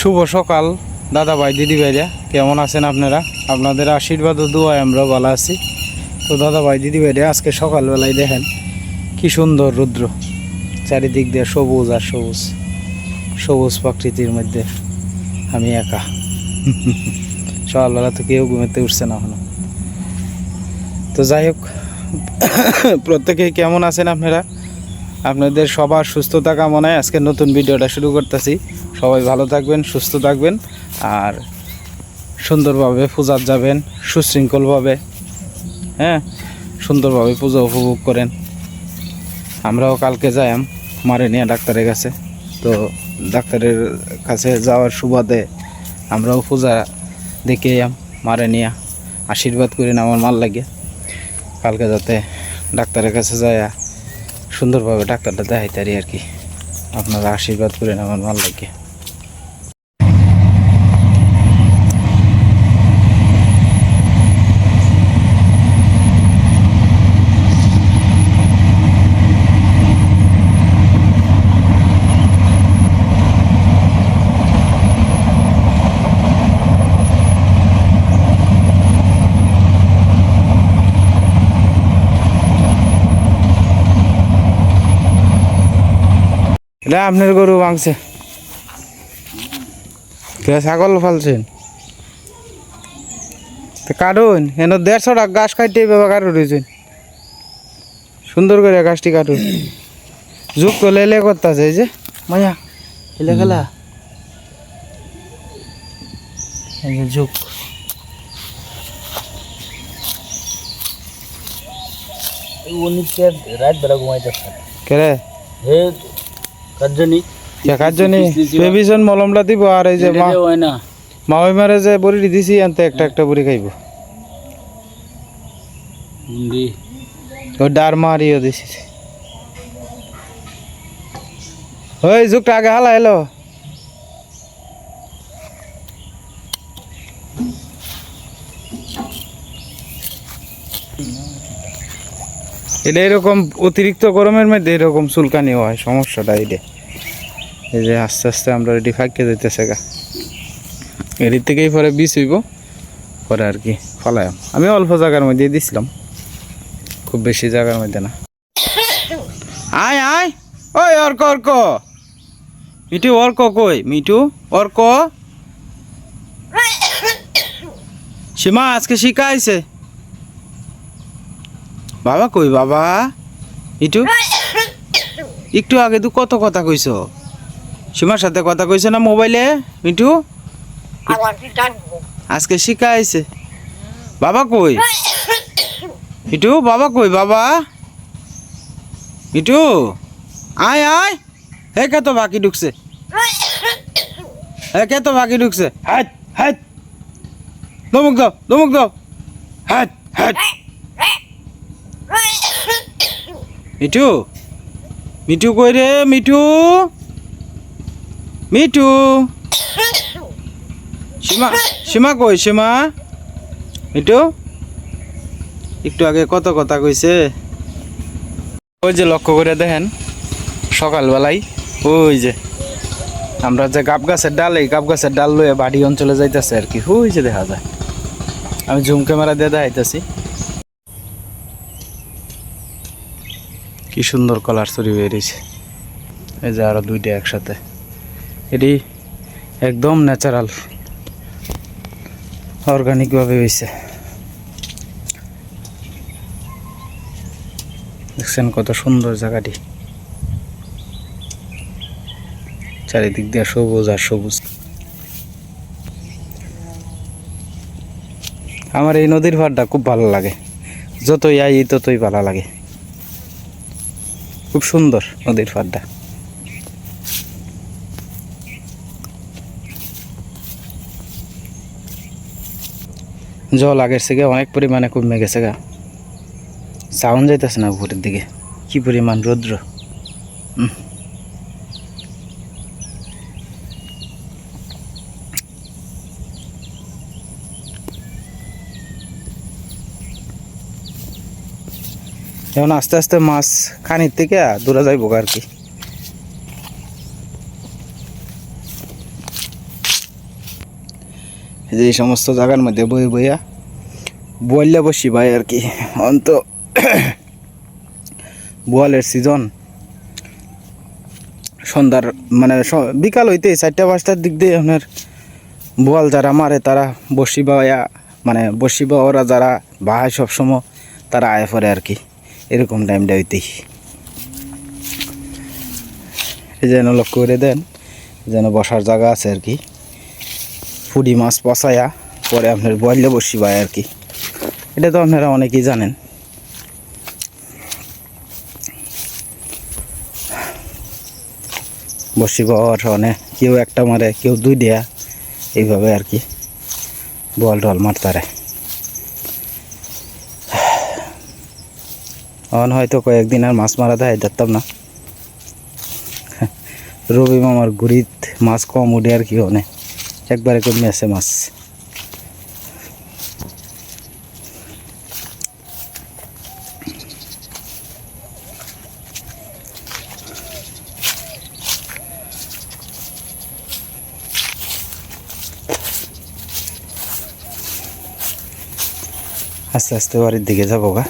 শুভ সকাল, দাদা ভাই, দিদি ভাইরা। কেমন আছেন আপনারা? আপনাদের আশীর্বাদ ও দোয়ায় আমরা ভালো আছি। তো দাদা ভাই, দিদি ভাইরা, আজকে সকালবেলায় দেখেন কি সুন্দর রুদ্র। চারিদিক দিয়ে সবুজ আর সবুজ। সবুজ প্রকৃতির মধ্যে আমি একা। সকালবেলা তো কেউ ঘুমেতে উঠছে না তো যাই হোক, প্রত্যেকেই কেমন আছেন আপনারা? আপনাদের সবার সুস্থতা কামনায় আজকে নতুন ভিডিওটা শুরু করতেছি। সবাই ভালো থাকবেন, সুস্থ থাকবেন, আর সুন্দরভাবে পূজার যাবেন, সুশৃঙ্খলভাবে হ্যাঁ সুন্দরভাবে পূজা উপভোগ করেন। আমরাও কালকে যাইম মারে নিয়ে ডাক্তারের কাছে। তো ডাক্তারের কাছে যাওয়ার সুবাদে আমরাও পূজা দেখে এলাম মারে নিয়ে আশীর্বাদ করি না আমার মাল লাগে কালকে যাতে ডাক্তারের কাছে যায় সুন্দরভাবে ডাক্তারটা দেখাইতে আর কি। আপনারা আশীর্বাদ করেন আমার ভালো লাগে এটা আপনার গরু কে ছাগল ফালছেন? কাটুন এন দেড়শো টাকা গাছ কাটতে বাবা কাটু রয়েছেন সুন্দর করে গাছটি কাটুন। যুগ তো লেলে করতেছে এই যে মায়া এলে খেলা। যুগ। রাত বেলা ঘুমাইতে কে রে হে কাজনি দেখার জন্য বেবিসন মলমটা দিব আর এই যে মা হয় না। মাওই মারে যে বড়ি দিছি আনতে একটা একটা বড়ি খাইব। ও ডার মারিও দিছি। ওই যুগটা আগে হালা এলো। এটা এরকম অতিরিক্ত গরমের মধ্যে এরকম চুলকানি হয়, সমস্যাটা এটা এই যে আস্তে আস্তে আমরা রেডি ফাঁকে যেতেছে গা। এর থেকেই পরে বিষ হইব, পরে আর কি ফলাম আমি অল্প জায়গার মধ্যে দিছিলাম, খুব বেশি জায়গার মধ্যে না। আয় আয়। ওই অর্ক অর্ক। মিঠু, অর্ক কই? মিঠু, অর্ক। সীমা, আজকে শিখা আইছে। বাবা কই বাবা? মিঠু একটু আগে তো কত কথা কইছ? সীমার সাথে কথা কইছ না মোবাইলে? মিঠু আজকে শিখা আইছে বাবা কই? মিঠু বাবা কই বাবা? মিঠু আয় আয়। হে কে তো বাকি ঢুকছে? হে কে তো বাকি ঢুকছে? হাট হাট দমুক দাও দমুক দাও। হাট হাট মিঠু? মিঠু কই রে, মিঠু? মিঠু? সীমা সীমা কই, সীমা? মিঠু? একটু আগে কত কথা কইছে? ওই যে লক্ষ্য করে দেখেন, সকালবেলায় ওই যে আমরা যে গাব গাছের ডাল, এই গাব গাছের ডাল লয়ে বাড়ি অঞ্চলে যাইতেছে আর কি। ওই যে দেখা যায়। আমি জুম ক্যামেরা দিয়ে দেখাইতেছি। কি সুন্দর কলার চুরি বেরিয়েছে এই যে আরও দুইটা একসাথে। এটি একদম ন্যাচারাল অর্গানিকভাবে হয়েছে। দেখছেন কত সুন্দর জায়গাটি। চারিদিক দিয়ে সবুজ আর সবুজ। আমার এই নদীর ভাড়টা খুব ভালো লাগে। যতই আই, ততই ভালো লাগে। খুব সুন্দর নদীর পাড়টা। জল আগের থেকে অনেক পরিমাণে কমে গেছে গা। সাউন্ড যাইতেছে না উপরের দিকে। কি পরিমাণ রৌদ্র। এখন আস্তে আস্তে মাছ খানির থেকে দূরে যাইব আর কি। যে সমস্ত জায়গার মধ্যে বই বইয়া বললে বসি ভাই আর কি। অন্ত বোয়ালের সিজন সন্ধ্যার মানে বিকাল হইতে চারটা পাঁচটার দিক দিয়ে আপনার বোয়াল যারা মারে তারা বসি বায়া মানে বসি বা ওরা যারা বাহায় সবসময় তারা আয় পড়ে আর কি। এরকম টাইমটা হইতেই। এই যেন লক্ষ্য করে দেন, যেন বসার জায়গা আছে আর কি। ফুডি মাছ পচায়া পরে আপনার বয়লে বসি বায় আর কি। এটা তো আপনারা অনেকেই জানেন। বসি পাওয়ার অনেক কেউ একটা মারে, কেউ দুই দেয়া, এইভাবে আর কি। বল টল মারতারে। অন হয়তো কয়েকদিন আর মাছ মারা দেয়, দেখতাম না। রবি মামার গুড়িত মাছ কম উঠে আর কি অনেক একবারে কমে আছে মাছ। আস্তে আস্তে বাড়ির দিকে যাব গা।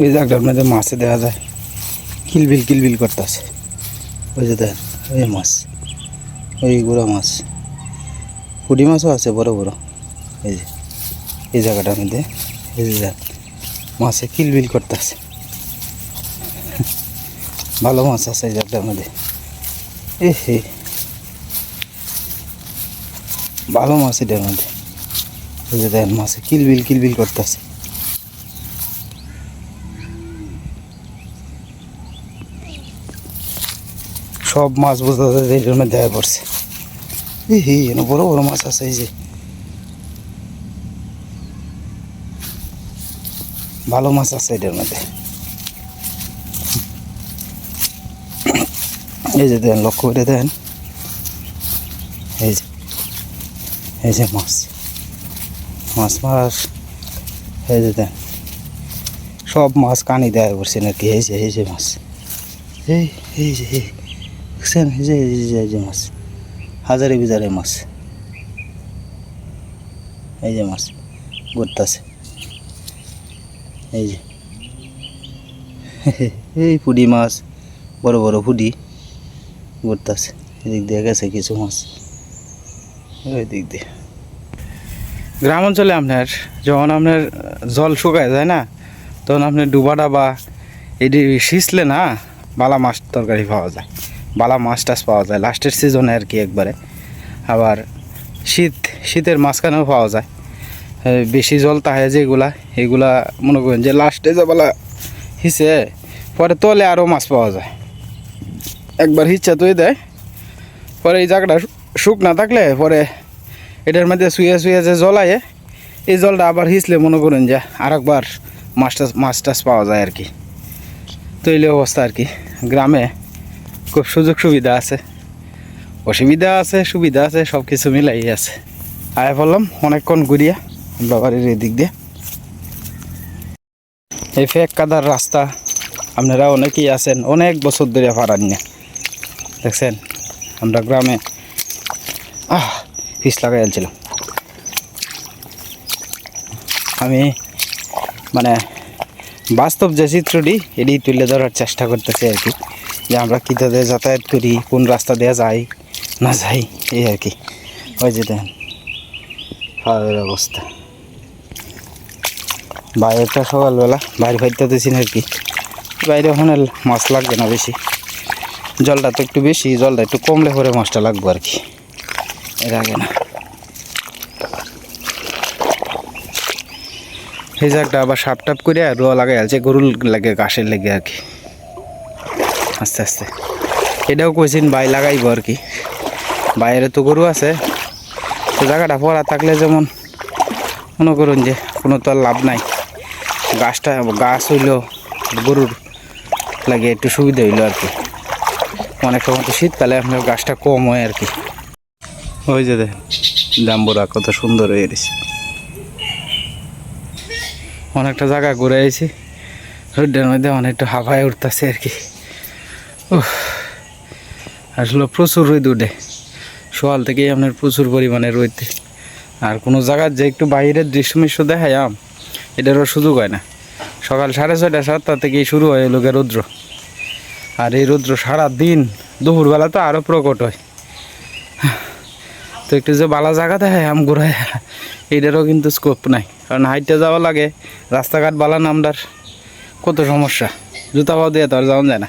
ওই জায়গাটার মধ্যে মাছে দেখা যায়, কিলবিল কিলবিল করতেছে। ওই যে দেখ ওই মাছ, ওই গুঁড়ো মাছ। পুঁটি মাছও আছে, বড় বড়। এই যে, এই জায়গাটার মধ্যে এই যে দেখ, মাছে কিলবিল করতেছে। ভালো মাছ আছে এই জায়গাটার মধ্যে এ হে। ভালো মাছ এটার মধ্যে এই যে দেখেন, মাছে কিলবিল কিলবিল করতেছে। সব মাছ বোঝা যায় এটার মধ্যে আয়া পড়ছে। হে বড় বড় মাছ আছে, এই যে। ভালো মাছ আছে এটার মধ্যে। এই যে দেন, লক্ষ্য করে দেন। এই যে এই যে মাছ। মাছ মাছ। এই যে দেন। সব মাছ কানি দেয় পড়ছে নাকি? এই যে এই যে মাছ। এই এই যে, এই। দেখছেন? যে যে মাছ। হাজারে বিজারে মাছ। এই যে মাছ ঘুরতেছে এই যে। এই পুডি মাছ, বড় বড় পুডি ঘুরতেছে এদিক দিয়ে গেছে কিছু মাছ। ওই দিক দিয়ে। গ্রাম অঞ্চলে আপনার, যখন আপনার জল শুকায় যায় না, তখন আপনার ডুবা বা এটি সিঁচলে না, বালা মাছ তরকারি পাওয়া যায়। বালা মাছ টাছ পাওয়া যায়। লাস্টের সিজনে আর কি একবারে। আবার শীত, শীতের মাঝখানেও পাওয়া যায়। বেশি জল তাহে যেগুলা, এগুলা মনে করেন যে লাস্টে যে বেলা হিসে, পরে তলে আরও মাছ পাওয়া যায়। একবার হিচ্ছা তুই দেয় পরে এই জায়গাটা শু- শুকনা থাকলে পরে এটার মধ্যে শুয়ে শুয়ে যে জল আয়ে, এই জলটা আবার হিসলে মনে করেন যে আরেকবার মাছ টাছ মাছ টাছ পাওয়া যায় আর কি। তো অবস্থা আর কি। গ্রামে খুব সুযোগ সুবিধা আছে। অসুবিধা আছে, সুবিধা আছে সব কিছু মিলাই আছে। আয় বললাম, অনেকক্ষণ ঘুরিয়া আমরা বাড়ির এদিক দিয়ে। এই ফেক কাদার রাস্তা, আপনারা অনেকেই আছেন, অনেক বছর ধরে পারান না। দেখছেন, আমরা গ্রামে, আহ, পিস লাগাই আনছিলাম। আমি মানে বাস্তব যে চিত্রটি, এটি তুলে ধরার চেষ্টা করতেছি আর কি। যে আমরা কীভাবে যাতায়াত করি, কোন রাস্তা দিয়ে যাই, না যাই, এই আর কি। ওই যে দেখেন খাওয়ার অবস্থা। বাইরেটা সকালবেলা, বাইরে ফাইতে দিয়েছি আর কি। বাইরে ওখানে মাছ লাগবে না বেশি। জলটা তো একটু বেশি, জলটা একটু কমলে পরে মাছটা লাগবে আর কি। এর আগে না। এই জায়গাটা আবার সাপ টাপ করে রোয়া লাগাই আছে গরুর লাগে, ঘাসের লেগে আর কি। আস্তে আস্তে। এটাও কইছেন বাই লাগাইব আর কি। বাইরে তো গরু আছে। তো জায়গাটা পড়া থাকলে যেমন মনে করুন যে কোনো তো আর লাভ নাই। গাছটা, গাছ হইলেও গরুর লাগে একটু সুবিধা হইল আর কি। অনেক সময় তো শীতকালে আপনার গাছটা কম হয় আর কি। ওই যে দেখ, জাম্বুরা কত সুন্দর হয়ে গেছে। অনেকটা জায়গা ঘুরে আইছি। রোডের মধ্যে অনেকটা হাফায় উঠতেছে আর কি। আসলে প্রচুর রোদ উঠে সকাল থেকেই আপনার প্রচুর পরিমাণে রোদ আর কোনো জায়গার যে একটু বাইরের দৃশ্য দেখায় আম, এটারও সুযোগ হয় না। সকাল সাড়ে ছয়টা, সাতটা থেকেই শুরু হয় লোকে রৌদ্র। আর এই রৌদ্র সারা দিন দুপুরবেলা তো আরও প্রকট হয়। তো একটু যে বালা জায়গা দেখায় আম ঘুরায় এটারও কিন্তু স্কোপ নাই। কারণ হাইটে যাওয়া লাগে, রাস্তাঘাট বালা নামদার কত সমস্যা। জুতা পাও দিয়ে তো আর যাওয়া যায় না।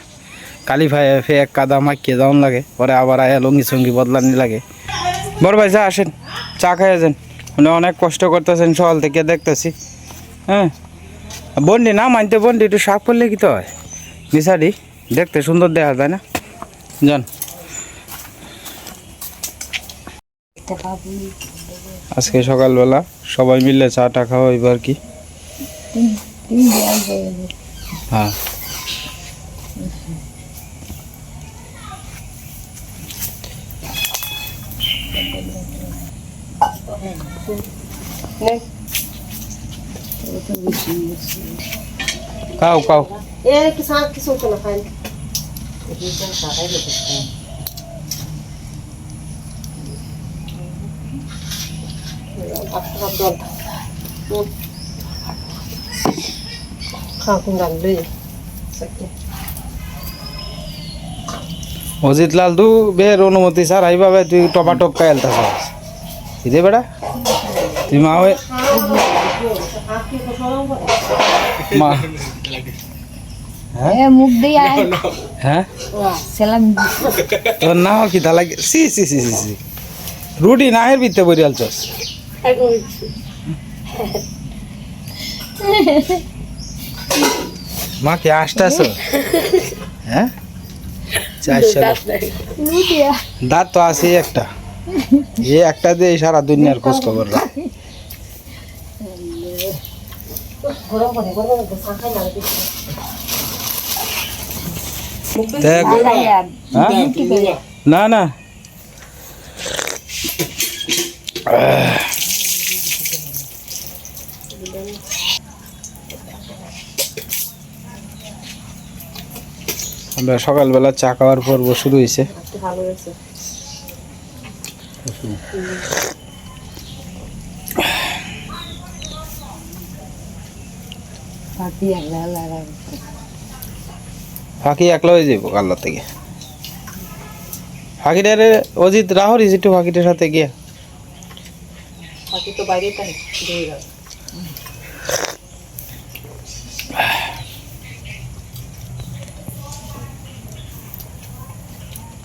কালি ফাই ফে এক কাদা মাখিয়ে যাওয়ান লাগে পরে আবার আয়া লঙ্গি সঙ্গি বদলানি লাগে। বড় ভাই চা আসেন চা খাইয়ে যান। মানে অনেক কষ্ট করতেছেন সকাল থেকে দেখতেছি। হ্যাঁ? বন্ডি না মানতে বন্ডি একটু শাক করলে কি তো হয়? নিশারি দেখতে সুন্দর দেখা যায় না? যান। আজকে সকালবেলা সবাই মিলে চা চাটা খাওয়া এবার কি। হ্যাঁ। খাও খাও এ একটু শাক কিছু হতো না খাই খাওয়া কোন গান লই অজিত লাল দু বের অনুমতি স্যার এইভাবে তুই টপা টপ কায়ালতা স্যার। ইদে বেড়া তুই মা হয়ে মা। হ্যাঁ? তা রুটি নাহের বিতে বরিয়াল চস মা কি আসতেছ হ্যাঁ? চারশো দাঁত তো আছে একটা। এই একটা দিয়ে সারা দুনিয়ার খোঁজ খবর না হ্যাঁ? করে না না আমরা সকালবেলা চা খাওয়ার পর্ব শুরু হয়েছে। ফাঁকি একলা হয়ে যাব। কাল্লা থেকে। ফাঁকিটারে অজিত রাহরিস একটু ফাঁকিটার সাথে গিয়া। তো বাইরে তাই দিয়ে গেল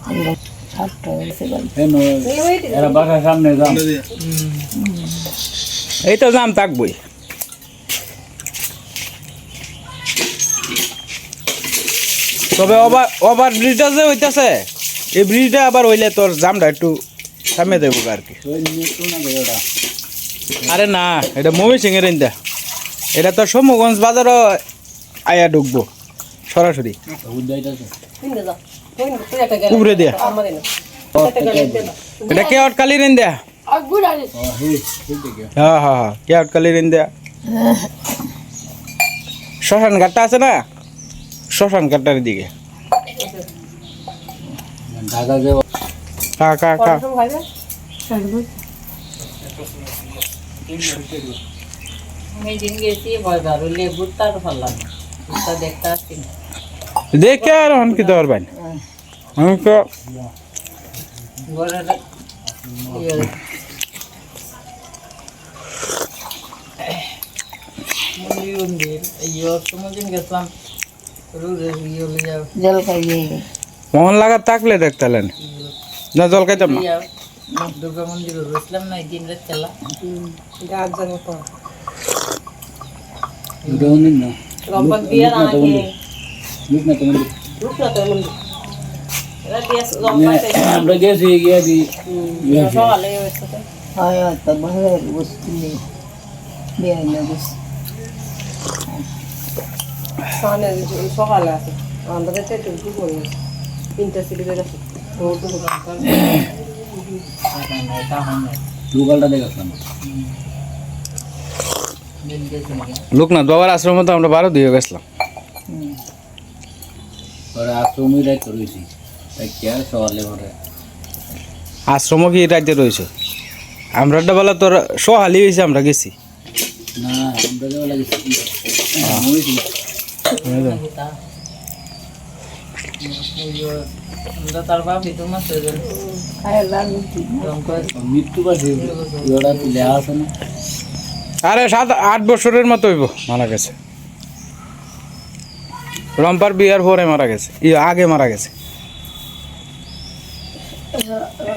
আমরা ছাত্র হয়েছে বল এরা বাসার সামনে যাও এই তো দাম থাকবই তবে ওভার ওভার ব্রিজটা যে হইতাছে। এই ব্রিজটা আবার হইলে তোর জামটা একটু থামে দেবো আর কি আরে না এটা মমি সিং এর ইন্দা। এটা তোর সমগঞ্জ বাজারও আয়া ঢুকবো সরাসরি। উপরে দিয়া। আমার না একটা গেল দে না এটা কে অটকালির ইন্দা হ্যাঁ হ্যাঁ হ্যাঁ কে অটকালির ইন্দা শ্মশান ঘাটটা আছে না শ্মশান ঘাটটার দিকে ঢাকা যে কা কা কা কত খাইবে আমি দিন গেছি ভয় ধরো মোহন লাগা থাকলে দেখতেলেন না জল খাইতাম না যাও দুর্গা মন্দির রয়েছিলাম না দিন রাত খেলা গাছ জানো তো দুটো মন্দির না রম্পক দিয়ে না নাকি লুক না তোমাদের রূপ না তো মন্দির এরা দিয়ে রম্পাতে আমরা গেছি গিয়ে দি সকালে হয়েছে তো হয় তো ভালো বস্তু নেই বেআই না বস্তু সামনে সকালে আছে আমাদের তো একটু করে তিনটা সিটি করে আছে রোদ তো এটা হয় না লোকালটা দেখাচ্ছিলাম দিন গেছে নাকি লোকনাথ বাবার আশ্রমে তো আমরা বারো দিয়ে গেছিলাম পরে আশ্রমই রাইত রয়েছি তাই কে সকালে পরে আশ্রমও কি রাজ্যে রয়েছে? আমরা বেলা তোর সহালি হয়েছে আমরা গেছি। আরে সাত আট বছরের মতো হইব মারা গেছে। রম্পার বিয়ার পরে মারা গেছে। ই আগে মারা গেছে।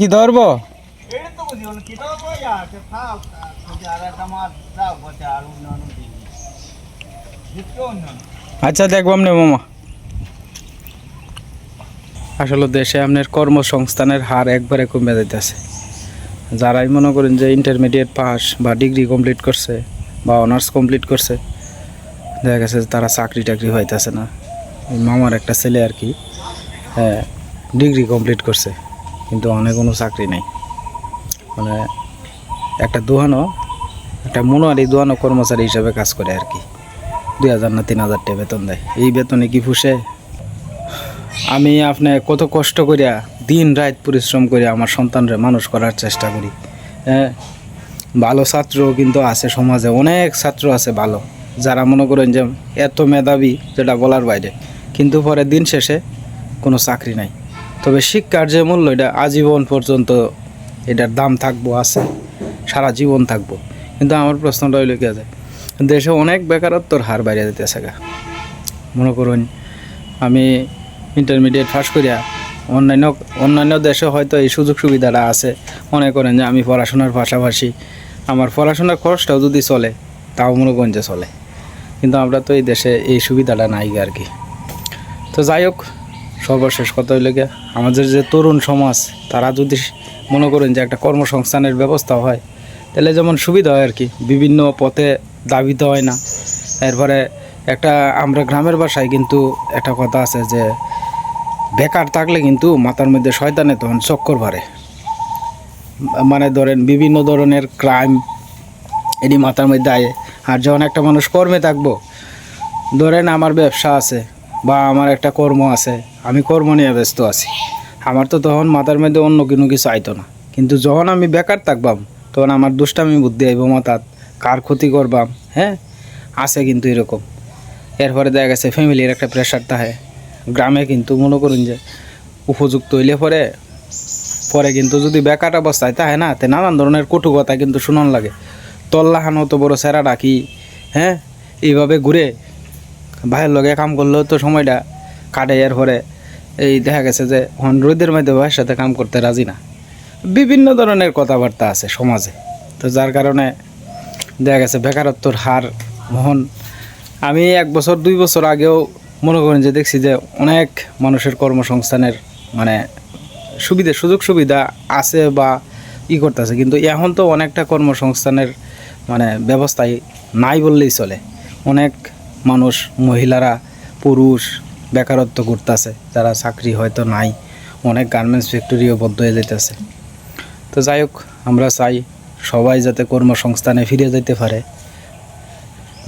কি ধরবো? অন্যান্য আচ্ছা দেখব আপনি মামা। আসলে দেশে আপনার কর্মসংস্থানের হার একবারে কমে যাইতেছে। যারাই মনে করেন যে ইন্টারমিডিয়েট পাস বা ডিগ্রি কমপ্লিট করছে বা অনার্স কমপ্লিট করছে, দেখা গেছে তারা চাকরি টাকরি হইতেছে না মামার একটা ছেলে আর কি হ্যাঁ ডিগ্রি কমপ্লিট করছে, কিন্তু অনেক কোনো চাকরি নেই। মানে একটা দোহানো, একটা মনোয়ারি দোহানো কর্মচারী হিসাবে কাজ করে আর কি। দুই হাজার না তিন হাজার টাকা বেতন দেয়। এই বেতনে কি ফুসে আমি আপনি কত কষ্ট করিয়া দিন রাত পরিশ্রম করে আমার সন্তানরে মানুষ করার চেষ্টা করি। হ্যাঁ? ভালো ছাত্র কিন্তু আছে সমাজে, অনেক ছাত্র আছে ভালো, যারা মনে করেন যে এত মেধাবী যেটা বলার বাইরে। কিন্তু পরে দিন শেষে কোনো চাকরি নাই। তবে শিক্ষার যে মূল্য, এটা আজীবন পর্যন্ত এটার দাম থাকব, আছে, সারা জীবন থাকব। কিন্তু আমার প্রশ্নটা হইল কি আছে? দেশে অনেক বেকারত্বর হার বাইরে যেতেছে গা। মনে করুন, আমি ইন্টারমিডিয়েট পাস করিয়া অন্যান্য অন্যান্য দেশে হয়তো এই সুযোগ সুবিধাটা আছে। মনে করেন যে আমি পড়াশোনার পাশাপাশি আমার পড়াশোনার খরচটাও যদি চলে, তাও মনে চলে। কিন্তু আমরা তো এই দেশে এই সুবিধাটা নাই আর কি। তো যাই হোক, সর্বশেষ কথা হইলে আমাদের যে তরুণ সমাজ, তারা যদি মনে করেন যে একটা কর্মসংস্থানের ব্যবস্থা হয়, তাহলে যেমন সুবিধা হয় আর কি। বিভিন্ন পথে দাবিতে হয় না। এরপরে একটা, আমরা গ্রামের বাসায় কিন্তু একটা কথা আছে যে বেকার থাকলে কিন্তু মাথার মধ্যে শয়তানে তখন চক্কর ভরে মানে ধরেন বিভিন্ন ধরনের ক্রাইম এটি মাথার মধ্যে আয়ে। আর যখন একটা মানুষ কর্মে থাকব, ধরেন আমার ব্যবসা আছে বা আমার একটা কর্ম আছে, আমি কর্ম নিয়ে ব্যস্ত আছি। আমার তো তখন মাথার মধ্যে অন্য কোনো কিছু আইতো না। কিন্তু যখন আমি বেকার থাকবাম, তখন আমার দুষ্টামি বুদ্ধি আইব মাথাত কার ক্ষতি করবাম হ্যাঁ? আছে কিন্তু এরকম। এরপরে দেখা গেছে ফ্যামিলির একটা প্রেশার থাকে। গ্রামে কিন্তু মনে করুন যে উপযুক্ত হইলে পরে পরে কিন্তু যদি বেকার অবস্থায় তাহে না, তে নানান ধরনের কটু কথা কিন্তু শুনন লাগে। তল্লাহান অত বড় সেরা ডাকি হ্যাঁ? এইভাবে ঘুরে ভাইয়ের লগে কাম করলেও তো সময়টা কাটে। এর পরে এই দেখা গেছে যে হন রোদের মধ্যে ভাইয়ের সাথে কাম করতে রাজি না। বিভিন্ন ধরনের কথাবার্তা আছে সমাজে। তো যার কারণে দেখা গেছে বেকারত্বর হার মোহন, আমি এক বছর, দুই বছর আগেও মনে করেন যে দেখছি যে অনেক মানুষের কর্মসংস্থানের মানে সুবিধা, সুযোগ সুবিধা আছে বা ই করতেছে। কিন্তু এখন তো অনেকটা কর্মসংস্থানের মানে ব্যবস্থাই নাই বললেই চলে। অনেক মানুষ, মহিলারা, পুরুষ বেকারত্ব করতেছে। যারা চাকরি হয়তো নাই, অনেক গার্মেন্টস ফ্যাক্টরিও বদ্ধ হয়ে যেতেছে তো যাই হোক, আমরা চাই সবাই যাতে কর্মসংস্থানে ফিরে যেতে পারে।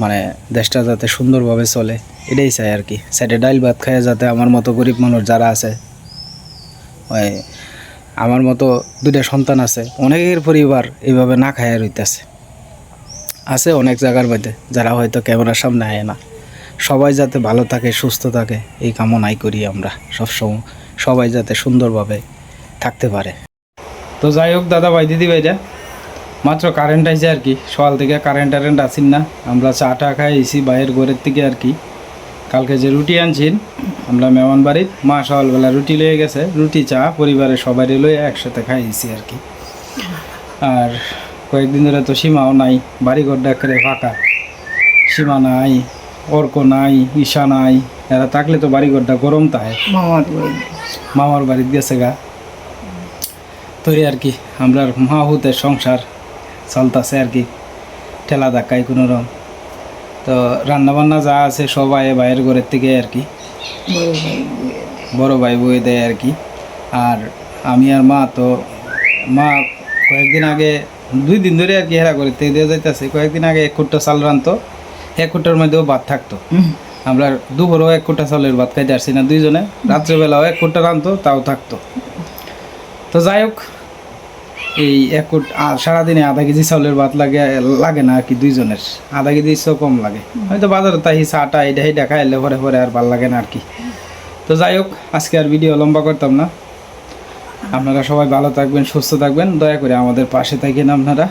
মানে দেশটা যাতে সুন্দরভাবে চলে। এটাই চাই আর কি। সাইডে ডাইল ভাত খায় যাতে আমার মতো গরিব মানুষ যারা আছে, ওই আমার মতো দুইটা সন্তান আছে, অনেকের পরিবার এইভাবে না খায় রইতেছে আছে অনেক জায়গার মধ্যে যারা হয়তো ক্যামেরার সামনে আয় না। সবাই যাতে ভালো থাকে, সুস্থ থাকে, এই কামনাই করি আমরা সবসময়। সবাই যাতে সুন্দরভাবে থাকতে পারে। তো যাই হোক, দাদা ভাই, দিদি ভাইরা, মাত্র কারেন্ট আইছে আর কি। সকাল থেকে কারেন্ট টারেন্ট আসিন না। আমরা চা টা খাই এসি বাইরের ঘরের থেকে আর কি। কালকে যে রুটি আনছিন আমরা মেহমান বাড়ির মা সকালবেলা রুটি লয়ে গেছে রুটি চা পরিবারের সবাই লয়ে একসাথে খাইছি আর কি। আর কয়েকদিন ধরে তো সীমাও নাই বাড়ি বাড়িঘর ডাকরে ফাঁকা। সীমা নাই অর্ক নাই ঈশা নাই এরা থাকলে তো বাড়িঘরটা গরম তাহে মামার বাড়ি মামার বাড়িতে গেছে গা। তৈরি আর কি আমরা মা হুতের সংসার চলতেছে আর কি ঠেলা ধাক্কায় কোনো রকম। তো রান্নাবান্না যা আছে সবাই বাইরের ঘরের থেকে আর কি। বড় ভাই। বই দেয়। আর কি। আর আমি আর মা তো মা কয়েকদিন আগে দুই দিন ধরে আর কি হেরা করে তেল দিয়ে যাইতেছে। কয়েকদিন আগে এক কুট্টা চাল রানতো এক কুট্টার মধ্যেও ভাত থাকতো। আমরা দুপুরেও এক কুট্টা চালের ভাত খাইতে আসছি না দুইজনে রাত্রেবেলাও এক কুট্টা রানতো তাও থাকতো। তো যাই হোক এই এক সারাদিনে আধা কেজি চাউলের ভাত লাগে লাগে না আর কি দুইজনের। আধা কেজি চেয়েও কম লাগে। হয়তো বাজারে তাই চাটা এটা এটা খাইলে পরে পরে আর ভালো লাগে না আর কি। তো যাই হোক, আজকে আর ভিডিও লম্বা করতাম না। আপনারা সবাই ভালো থাকবেন, সুস্থ থাকবেন। দয়া করে আমাদের পাশে থাকেন আপনারা।